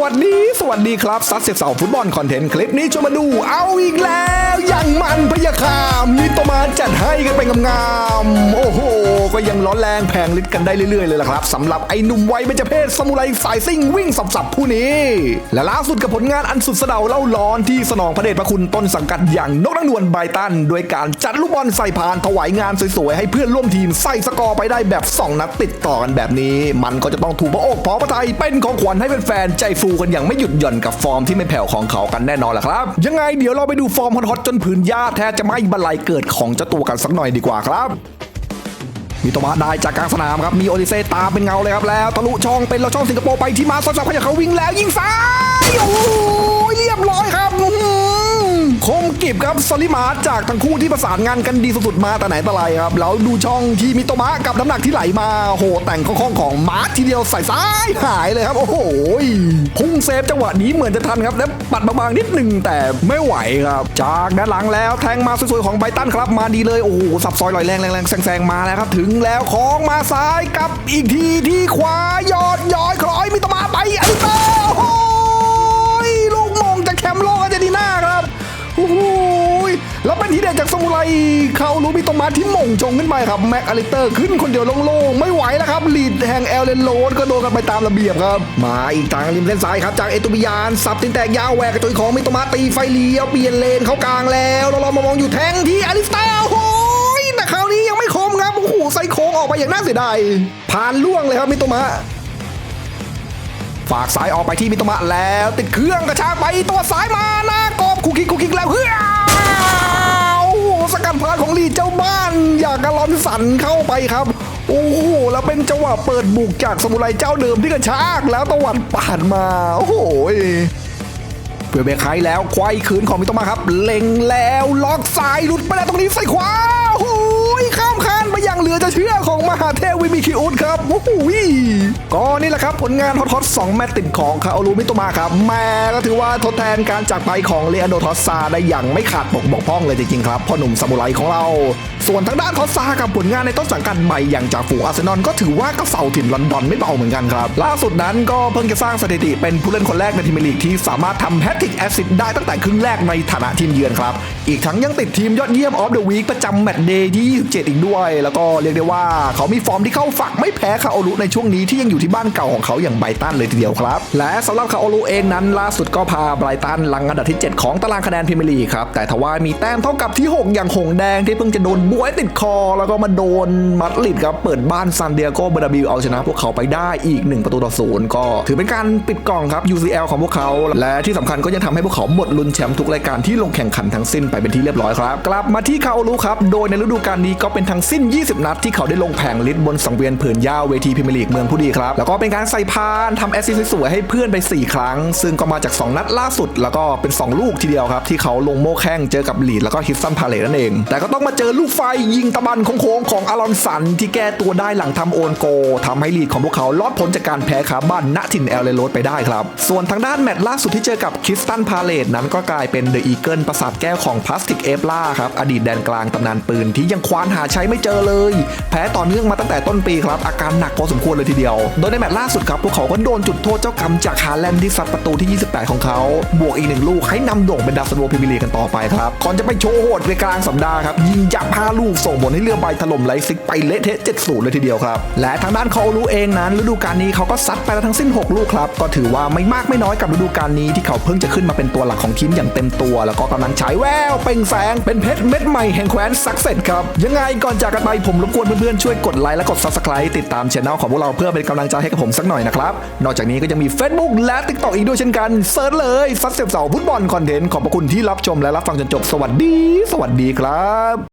วัสดี สวัสดีครับซัดเสียบเสาฟุตบอลคอนเทนต์คลิปนี้ชวนมาดูเอาอีกแล้ว อย่างมันพยาคามมีตมาจัดให้กันไปงามๆโอ้โห ก็ยังร้อนแรงแพงลิตรกันได้เรื่อยๆเลยล่ะครับสำหรับไอ้หนุ่มวัยเบญจเพศสมุไรสายซิ่งวิ่งสับๆผู้นี้ และล่าสุดกับผลงานอันสุดสะเดาเล่าร้อนที่สนองพระเดชพระคุณต้นสังกัดอย่างนกนังนวลไบตันโดยการจัดลูกบอลใส่พานถวายงานสวยๆให้เพื่อนร่วมทีมใส่สกอร์ไปได้แบบ 2 นัดติดต่อกันแบบนี้ มันก็จะต้องถูกพระอกพอพระไทยเป็นของขวัญให้แฟนๆใจฟูกันอย่างไม่หยุดหย่อนกับฟอร์มที่ไม่แผ่วของเขากันแน่นอนแหละครับ ยังไงเดี๋ยวเราไปดูฟอร์มฮอตๆจนผืนหญ้าแทบจะไม่บรรลัยเกิดของเจ้าตัวกันสักหน่อยดีกว่าครับ มีตัวมาได้จากกลางสนามครับ มีโอลิเซตามเป็นเงาเลยครับแล้วทะลุช่องเป็นเราช่องสิงคโปร์ไปที่มาซับซับขยับเขาวิ่งแล้วยิงซ้ายโอ้ยเรียบร้อยครับ คมกิบครับสลิมาจากทั้งคู่ที่ประสานงานกันดีสุดๆมาแต่ไหนแต่ไรครับ แล้วดูช่องที่มีตัวมากับน้ำหนักที่ไหลมาโหแต่งข้องของมาร์คทีเดียวใส่ซ้ายหายเลยครับ โอ้โหพุ่งเซฟจังหวะนี้เหมือนจะทันครับแล้วปัดบางๆนิดหนึ่งแต่ไม่ไหวครับ จากด้านหลังแล้วแทงมาสวยๆของไบตันครับ มาดีเลยโอ้โหสับซอยลอยแรงแรงแซงๆมาแล้วครับ ถึงแล้วของมาซ้ายกับอีกทีที่ขวายอดย้อยคล้อยมีตมาไป เด็ดจากสมุไรเขารู้มีตวมาที่ม่งจงขึ้นไปครับแม็กอลิเตอร์ขึ้นคนเดียวโล่งๆ ไม่ไหวแล้วครับลีดแห่งแอลเลนโรดก็โดนกันไปตามระเบียบครับ มาอีกทางริมเส้นซ้ายครับจากเอตุบิยานสับตินแตกยาวแหวกกระจุยของมิโตมาตีไฟเลี้ยวเปลี่ยนเลนเข้ากลางแล้วเราลองมามองอยู่แทงที่อลิสตาโอ้โหแต่คราวนี้ยังไม่คมครับโอ้โหไซโค้งออกไปอย่างน่าเสียดายผ่านล่วงเลยครับมิโตมะฝากสายออกไปที่มิโตมะแล้ว ติดเครื่องกระชากไปตัวสายมาหน้ากรอบคุกคิกคุกคิกแล้วเฮ้ยโอ้โหสกัดพ ลาดของลีเจ้าบ้านอยากกระลอนสันเข้าไปครับ โอ้โหแล้วเป็นจังหวะเปิดบุกจากสมุไรเจ้าเดิมที่กระชากแล้วตะวันปาดมา โอ้โหเพื่อเบรกไฮแล้วควายคืนของมิโตมาครับ เล็งแล้วล็อกซ้ายหลุดไปแล้วตรงนี้ใส่ขวายข้า มาอย่างเหลือจะเชื่อของมหาเทพวิมิคิอุสครับโอ้โหก็นี่แหละครับผลงานฮอตๆสองแมตช์ติดของคาโอรูมิโตมาครับแม่ก็ถือว่าทดแทนการจากไปของเลอันโดทอสซาได้อย่างไม่ขาดบกบกพร่องเลยจริงๆครับพ่อหนุ่มซามูไรของเรา ส่วนทางด้านทอสซากับผลงานในต้นสังกัดใหม่อย่างจากฝูงอาร์เซนอลก็ถือว่าก็เสาถิ่นลอนดอนไม่เบาเหมือนกันครับล่าสุดนั้นก็เพิ่งจะสร้างสถิติเป็นผู้เล่นคนแรกในพรีเมียลีกที่สามารถทำแฮตติกแอซิสต์ได้ตั้งแต่ครึ่งแรกในฐานะทีมเยือนครับอีกทั้งยังติดทีมยอดเยี่ยมออฟเดอะวีคประจำแมตช์เดย์ที่27อีกด้วยแล้วก็เรียกได้ว่าเขามีฟอร์มที่เข้าฝักไม่แพ้คาโอรุในช่วงนี้ที่ยังอยู่ที่บ้านเก่าของเขาอย่างไบตันเลยทีเดียวครับ และสำหรับคาโอรุเองนั้นล่าสุดก็พาไบตันลังอันดับที่ 7 ของตารางคะแนนพรีเมียร์ลีกครับแต่ทว่ามีแต้มเท่ากับที่ 6 อย่างหงแดงที่เพิ่งจะโดนบวยติดคอ แล้วก็มาโดนมัดริดครับเปิดบ้านซานเดียโกเบอร์นาบิวเอาชนะพวกเขาไปได้อีก 1 ประตูต่อศูนย์ก็ ถือเป็นการปิดกล่องครับ UCL ของพวกเขา และที่สำคัญก็ยังทำให้พวกเขาหมดลุ้นแชมป์ทุกรายการที่ลงแข่งขันทั้งสิ้นไปเป็นที่เรียบร้อยครับ กลับมาที่คาโอรุครับโดยในฤดูกาลนี้ก็เป็นทั้งสิ้น20 นัดที่เขาได้ลงแผงลิสบนสังเวียนผืนหญ้าเวทีพรีเมียร์ลีกเมืองผู้ดีครับ แล้วก็เป็นการใส่พานทำแอสซิสต์สวยให้เพื่อนไป 4 ครั้ง ซึ่งก็มาจาก 2 นัดล่าสุด แล้วก็เป็น 2 ลูกทีเดียวครับ ที่เขาลงโม่แข้งเจอกับลีดแล้วก็ฮิสตันพาเลตนั่นเอง แต่ก็ต้องมาเจอลูกไฟยิงตะบันโค้งของอารอนสันที่แก้ตัวได้หลังทำโอนโกทำให้ลีดของพวกเขาลอดพ้นจากการแพ้คาบ้านณถิ่นแอลเลโรดไปได้ครับส่วนทางด้านแมตช์ล่าสุดที่เจอกับคิสตันพาเลตนั้นก็กลายเป็นเดอะอีเกิลประสาทแก้วของพลาสติกเอฟล่าครับอดีตแดนกลางตำนานปืนที่ยังควานหาใช้ไม่เจอเลย แพ้ต่อเนื่องมาตั้งแต่ต้นปีครับ อาการหนักพอสมควรเลยทีเดียว โดยในแมตช์ล่าสุดครับ พวกเขาก็โดนจุดโทษเจ้ากรรมจากฮาแลนด์ที่ซัดประตูที่ 28 ของเขา บวกอีกหนึ่งลูกให้นำโด่งเป็นดาวซันโวพรีเมียร์ลีกกันต่อไปครับ ก่อนจะไปโชว์โหดในกลางสัปดาห์ครับยิงจับ5ลูกส่งผลให้เรือใบถล่มไลซิกไปเละเทะ7-0 เลยทีเดียวครับ และทางด้านคอรูเองนั้นฤดูกาลนี้เขาก็ซัดไปแล้วทั้งสิ้น 6 ลูกครับ ก็ถือว่าไม่มากไม่น้อยกับฤดูกาลนี้ที่เขาเพิ่งจะขึ้นมาเป็นตัวหลักของทีมอย่างเต็มตัว แล้วก็กำลังฉายแววเป่งแสงเป็นเพชรเม็ดใหม่แห่งแคว้นซักเซสครับยังไงก่อนจากกันไปผมรบกวนเพื่อนๆช่วยกดไลค์และกด subscribe ติดตามช่องของพวกเราเพื่อเป็นกำลังใจให้กับผมสักหน่อยนะครับ นอกจากนี้ก็ยังมี Facebook และ TikTok อีกด้วยเช่นกันเซิร์ชเลยซัดเสียบเสาฟุตบอลคอนเทนต์ขอบพระคุณที่รับชมและรับฟังจนจบสวัสดี สวัสดีครับ